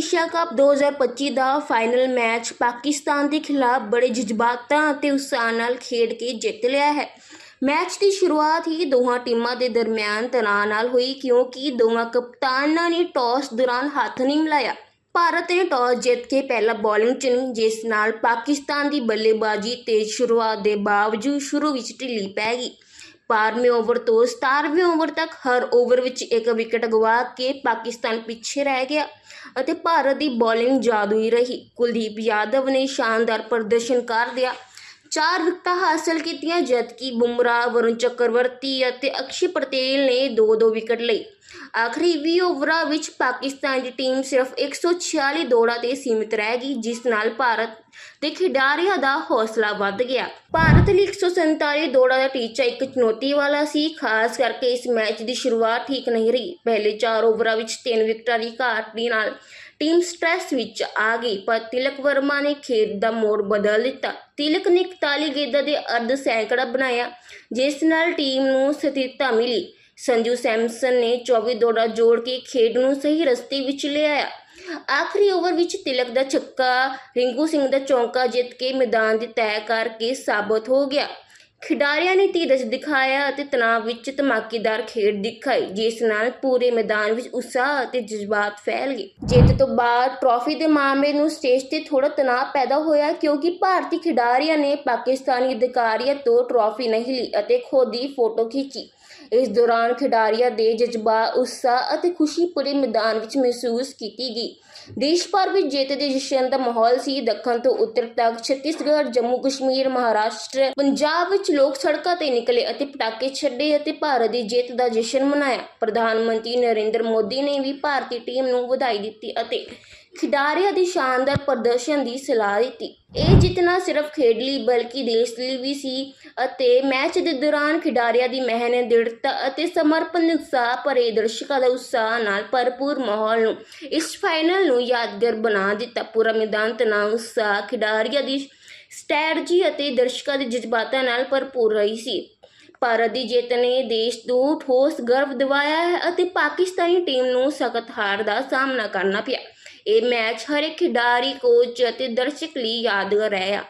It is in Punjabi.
ਏਸ਼ੀਆ ਕੱਪ 2025 ਦਾ ਫਾਈਨਲ ਮੈਚ ਪਾਕਿਸਤਾਨ ਦੇ ਖਿਲਾਫ ਬੜੇ ਜਜ਼ਬਾਤਾਂ ਅਤੇ ਉਤਸ਼ਾਹ ਨਾਲ ਖੇਡ ਕੇ ਜਿੱਤ ਲਿਆ ਹੈ। ਮੈਚ ਦੀ ਸ਼ੁਰੂਆਤ ਹੀ ਦੋਹਾਂ ਟੀਮਾਂ ਦੇ ਦਰਮਿਆਨ ਤਣਾਅ ਨਾਲ ਹੋਈ ਕਿਉਂਕਿ ਦੋਵਾਂ ਕਪਤਾਨਾਂ ਨੇ ਟਾਸ ਦੌਰਾਨ ਹੱਥ ਨਹੀਂ ਮਿਲਾਇਆ। ਭਾਰਤ ਨੇ ਟਾਸ ਜਿੱਤ ਕੇ ਪਹਿਲਾਂ ਬੋਲਿੰਗ ਚੁਣੀ, ਜਿਸ ਨਾਲ ਪਾਕਿਸਤਾਨ ਦੀ ਬੱਲੇਬਾਜ਼ੀ ਤੇਜ਼ ਸ਼ੁਰੂਆਤ ਦੇ ਬਾਵਜੂਦ ਸ਼ੁਰੂ ਵਿੱਚ ਢਿੱਲੀ ਪੈ ਗਈ। 12ਵੇਂ ਓਵਰ ਤੋਂ 17ਵੇਂ ਓਵਰ ਤੱਕ ਹਰ ਓਵਰ ਵਿੱਚ ਇੱਕ ਵਿਕਟ ਗਵਾ ਕੇ ਪਾਕਿਸਤਾਨ ਪਿੱਛੇ ਰਹਿ ਗਿਆ ਅਤੇ ਭਾਰਤ ਦੀ ਬੋਲਿੰਗ ਜਾਦੂਈ ਰਹੀ। ਕੁਲਦੀਪ ਯਾਦਵ ਨੇ ਸ਼ਾਨਦਾਰ ਪ੍ਰਦਰਸ਼ਨ ਕਰ ਦਿਆ ਚਾਰ ਵਿਕਟਾਂ ਹਾਸਲ ਕੀਤੀਆਂ, ਜਦਕਿ ਬੁਮਰਾਹ ਵਰੁਣ ਚੱਕਰਵਰਤੀ ਅਤੇ ਅਕਸ਼ੇ ਪਟੇਲ ਨੇ ਦੋ ਦੋ ਵਿਕਟ ਲਈ ਆਖਰੀ 20 ਓਵਰਾਂ ਵਿੱਚ ਪਾਕਿਸਤਾਨ ਦੀ ਟੀਮ ਸਿਰਫ 146 ਦੌੜਾਂ ਤੇ ਸੀਮਿਤ ਰਹਿ ਗਈ, ਜਿਸ ਨਾਲ ਭਾਰਤ ਦੇ ਖਿਡਾਰੀਆਂ ਦਾ ਹੌਸਲਾ ਵੱਧ ਗਿਆ। ਭਾਰਤ ਲਈ 147 ਦੌੜਾਂ ਦਾ ਟੀਚਾ ਇੱਕ ਚੁਣੌਤੀ ਵਾਲਾ ਸੀ, ਖਾਸ ਕਰਕੇ ਇਸ ਮੈਚ ਦੀ ਸ਼ੁਰੂਆਤ ਠੀਕ ਨਹੀਂ ਰਹੀ। ਪਹਿਲੇ 4 ਓਵਰਾਂ ਵਿੱਚ 3 ਵਿਕਟਾਂ ਦੀ ਘਾਟ ਦੇ ਨਾਲ ਟੀਮ ਸਟ੍ਰੈਸ ਵਿੱਚ ਆ ਗਈ, ਪਰ ਤਿਲਕ ਵਰਮਾ ਨੇ ਖੇਡ ਦਾ ਮੋੜ ਬਦਲ ਦਿੱਤਾ। ਤਿਲਕ ਨੇ 41 ਗੇਂਦਾਂ ਦੇ ਅਰਧ ਸੈਂਕੜਾ ਬਣਾਇਆ, ਜਿਸ ਨਾਲ ਟੀਮ ਨੂੰ ਸਥਿਰਤਾ ਮਿਲੀ। ਸੰਜੂ ਸੈਮਸਨ ਨੇ 24 ਦੌੜਾਂ ਜੋੜ ਕੇ ਖੇਡ ਨੂੰ ਸਹੀ ਰਸਤੇ ਵਿੱਚ ਲਿਆਇਆ। ਆਖਰੀ ਓਵਰ ਵਿੱਚ ਤਿਲਕ ਦਾ ਛੱਕਾ, ਰਿੰਕੂ ਸਿੰਘ ਦਾ ਚੌਂਕਾ ਜਿੱਤ ਕੇ ਮੈਦਾਨ ਦੀ ਤੈਅ ਕਰਕੇ ਸਾਬਤ ਹੋ ਗਿਆ। ਖਿਡਾਰੀਆਂ ਨੇ ਧੀਰਜ ਦਿਖਾਇਆ ਅਤੇ ਤਣਾਅ ਵਿੱਚ ਧਮਾਕੇਦਾਰ ਖੇਡ ਦਿਖਾਈ, ਜਿਸ ਨਾਲ ਪੂਰੇ ਮੈਦਾਨ ਵਿੱਚ ਉਤਸ਼ਾਹ ਅਤੇ ਜਜ਼ਬਾਤ ਫੈਲ ਗਏ। ਜਿੱਤ ਤੋਂ ਬਾਅਦ ਟਰਾਫੀ ਦੇ ਮਾਮਲੇ ਨੂੰ ਸਟੇਜ ਤੇ ਥੋੜਾ ਤਣਾਅ ਪੈਦਾ ਹੋਇਆ ਕਿਉਂਕਿ ਭਾਰਤੀ ਖਿਡਾਰੀਆਂ ਨੇ ਪਾਕਿਸਤਾਨੀ ਅਧਿਕਾਰੀਆਂ ਤੋਂ ਟਰਾਫੀ ਨਹੀਂ ਲਈ ਅਤੇ ਖੁਦ ਹੀ ਫੋਟੋ ਖਿੱਚੀ। ਇਸ ਦੌਰਾਨ ਖਿਡਾਰੀਆਂ ਦੇ ਜਜ਼ਬਾ, ਉਤਸ਼ਾਹ ਅਤੇ ਖੁਸ਼ੀ ਪੂਰੇ ਮੈਦਾਨ ਵਿੱਚ ਮਹਿਸੂਸ ਕੀਤੀ ਗਈ। ਦੇਸ਼ ਭਰ ਵਿੱਚ ਜਿੱਤ ਦੇ ਜਸ਼ਨ ਦਾ ਮਾਹੌਲ ਸੀ। ਦੱਖਣ ਤੋਂ ਉੱਤਰ ਤੱਕ ਛੱਤੀਸਗੜ੍ਹ, ਜੰਮੂ ਕਸ਼ਮੀਰ, ਮਹਾਰਾਸ਼ਟਰ, ਪੰਜਾਬ ਵਿੱਚ ਲੋਕ ਸੜਕਾਂ ਤੇ ਨਿਕਲੇ ਅਤੇ ਪਟਾਕੇ ਛੱਡੇ ਅਤੇ ਭਾਰਤ ਦੀ ਜਿੱਤ ਦਾ ਜਸ਼ਨ ਮਨਾਇਆ। ਪ੍ਰਧਾਨ ਮੰਤਰੀ ਨਰਿੰਦਰ ਮੋਦੀ ਨੇ ਵੀ ਭਾਰਤੀ ਟੀਮ ਨੂੰ ਵਧਾਈ ਦਿੱਤੀ ਅਤੇ ਖਿਡਾਰੀਆਂ ਦੇ ਸ਼ਾਨਦਾਰ ਪ੍ਰਦਰਸ਼ਨ ਦੀ ਸਲਾਹ ਦਿੱਤੀ। ਇਹ ਜਿੱਤ ਨਾ ਸਿਰਫ ਖੇਡ ਲਈ ਬਲਕਿ ਦੇਸ਼ ਲਈ ਵੀ ਸੀ ਅਤੇ ਮੈਚ ਦੇ ਦੌਰਾਨ ਖਿਡਾਰੀਆਂ ਦੀ ਮਿਹਨਤ ਦ੍ਰਿੜਤਾ ਅਤੇ ਸਮਰਪਣ ਉਤਸ਼ਾਹ ਭਰੇ ਦਰਸ਼ਕਾਂ ਦਾ ਉਤਸ਼ਾਹ ਨਾਲ ਭਰਪੂਰ ਮਾਹੌਲ ਨੂੰ ਇਸ ਫਾਈਨਲ ਨੂੰ ਯਾਦਗਾਰ ਬਣਾ ਦਿੱਤਾ। ਪੂਰਾ ਮੈਦਾਨ, ਤਣਾਅ, ਉਤਸ਼ਾਹ ਖਿਡਾਰੀਆਂ ਦੀ ਸਟ੍ਰੈਟਜੀ ਅਤੇ ਦਰਸ਼ਕਾਂ ਦੇ ਜਜ਼ਬਾਤਾਂ ਨਾਲ ਭਰਪੂਰ ਰਹੀ ਸੀ। ਭਾਰਤ ਦੀ ਜਿੱਤ ਨੇ ਦੇਸ਼ ਨੂੰ ਠੋਸ, ਗਰਵ ਦਿਵਾਇਆ ਹੈ ਅਤੇ ਪਾਕਿਸਤਾਨੀ ਟੀਮ ਨੂੰ ਸਖਤ ਹਾਰ ਦਾ ਸਾਹਮਣਾ ਕਰਨਾ ਪਿਆ। ਇਹ ਮੈਚ ਹਰ ਇੱਕ ਖਿਡਾਰੀ ਕੋਚ ਅਤੇ ਦਰਸ਼ਕ ਲਈ ਯਾਦਗਾਰ ਰਿਹਾ